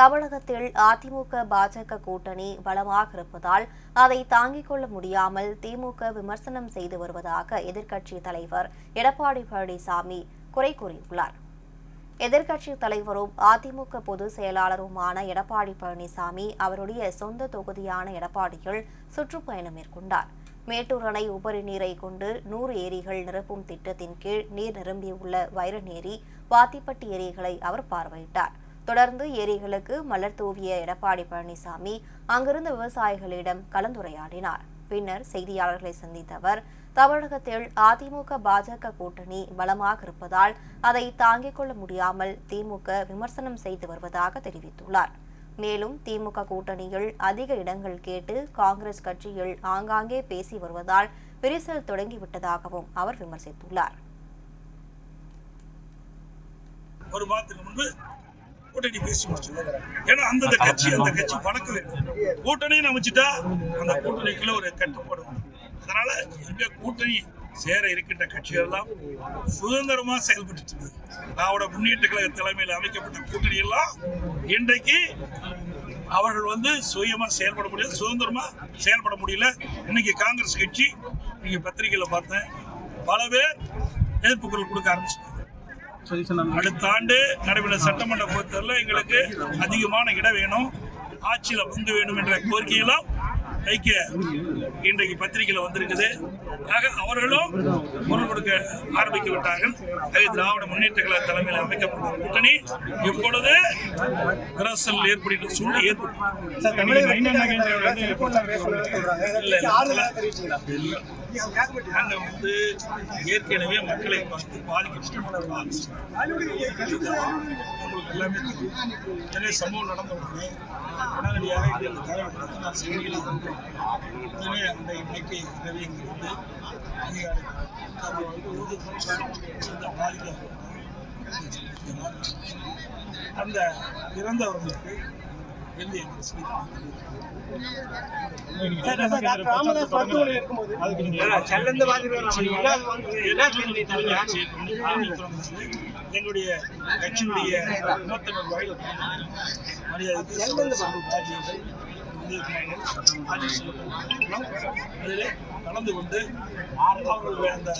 தமிழகத்தில் அதிமுக பாஜக கூட்டணி பலமாக இருப்பதால் அதை தாங்கிக் கொள்ள முடியாமல் திமுக விமர்சனம் செய்து வருவதாக எதிர்க்கட்சி தலைவர் எடப்பாடி பழனிசாமி குறை கூறியுள்ளார். எதிர்க்கட்சி தலைவரும் அதிமுக பொதுச் செயலாளருமான எடப்பாடி பழனிசாமி அவருடைய சொந்த தொகுதியான எடப்பாடியில் சுற்றுப்பயணம் மேற்கொண்டார். மேட்டூர் அணை உபரி நீரை கொண்டு நூறு ஏரிகள் நிரப்பும் திட்டத்தின் கீழ் நீர் நிரம்பியுள்ள வைரநேரி வாத்திப்பட்டி ஏரிகளை அவர் பார்வையிட்டார். தொடர்ந்து ஏரிகளுக்கு மலர் தூவிய எடப்பாடி பழனிசாமி அங்கிருந்த விவசாயிகளிடம் கலந்துரையாடினார். பின்னர் செய்தியாளர்களை சந்தித்த அவர் தமிழகத்தில் அதிமுக பாஜக கூட்டணி பலமாக இருப்பதால் அதை தாங்கிக் கொள்ள முடியாமல் திமுக விமர்சனம் செய்து வருவதாக தெரிவித்துள்ளார். மேலும் திமுக கூட்டணியில் அதிக இடங்கள் கேட்டு காங்கிரஸ் கட்சியில் ஆங்காங்கே பேசி வருவதால் விரிசல் தொடங்கிவிட்டதாகவும் அவர் விமர்சித்துள்ளார். ஒரு மாதத்துக்கு முன்பு கூட்டணி பேசி முடிச்சது ஏன்னா அந்தந்த கட்சி அந்த கட்சி பழக்க வேண்டும் கூட்டணின்னு அமைச்சிட்டா அந்த கூட்டணிக்குள்ள ஒரு கட்டுப்பாடு. அதனால இங்க கூட்டணி சேர இருக்கின்ற கட்சிகள் எல்லாம் சுதந்திரமா செயல்பட்டு திராவிட முன்னேற்ற கழக தலைமையில் அமைக்கப்பட்ட கூட்டணி எல்லாம் இன்றைக்கு அவர்கள் வந்து சுயமா செயல்பட முடியல சுதந்திரமா செயல்பட முடியல. இன்னைக்கு காங்கிரஸ் கட்சி நீங்க பத்திரிகையில பார்த்தேன். பல பேர் எதிர்ப்பு குரல் கொடுக்க ஆரம்பிச்சிட்டாங்க. அடுத்த ஆண்டு நடைபெற சட்டமன்ற பொறுத்தவரை எங்களுக்கு அதிகமான இடம் வேணும் ஆட்சியில பங்கு வேணும் என்ற கோரிக்கையெல்லாம் வைக்க இன்றைக்கு பத்திரிகையில வந்திருக்குது. ஆக அவர்களும் குரல் கொடுக்க ஆரம்பித்து விட்டார்கள். ஆக திராவிட முன்னேற்ற கழக தலைமையில் அமைக்கப்பட்ட கூட்டணி இப்பொழுது விரசல் ஏற்படுகின்ற சூழ்நிலை ஏற்பட்டு சார் வந்து ஏற்கனவே மக்களை பார்த்து பாதிக்கப்பட்ட உங்களுக்கு எல்லாமே தெரியும். எனவே சம்பவம் நடந்த உடனே உடனடியாக எங்களுக்கு தலைவர் நான் செய்தியில் வந்தேன் உடனே அந்த இன்றைக்கு இரவு இங்கே வந்து அதிகாரிகள் பாதிக்கப்பட்ட அந்த இறந்தவர்களுக்கு ராமதாஸ் இருக்கும்போது எங்களுடைய கட்சியினுடைய மரியாதை அதில் கலந்து கொண்டு அவர்களுடைய அந்த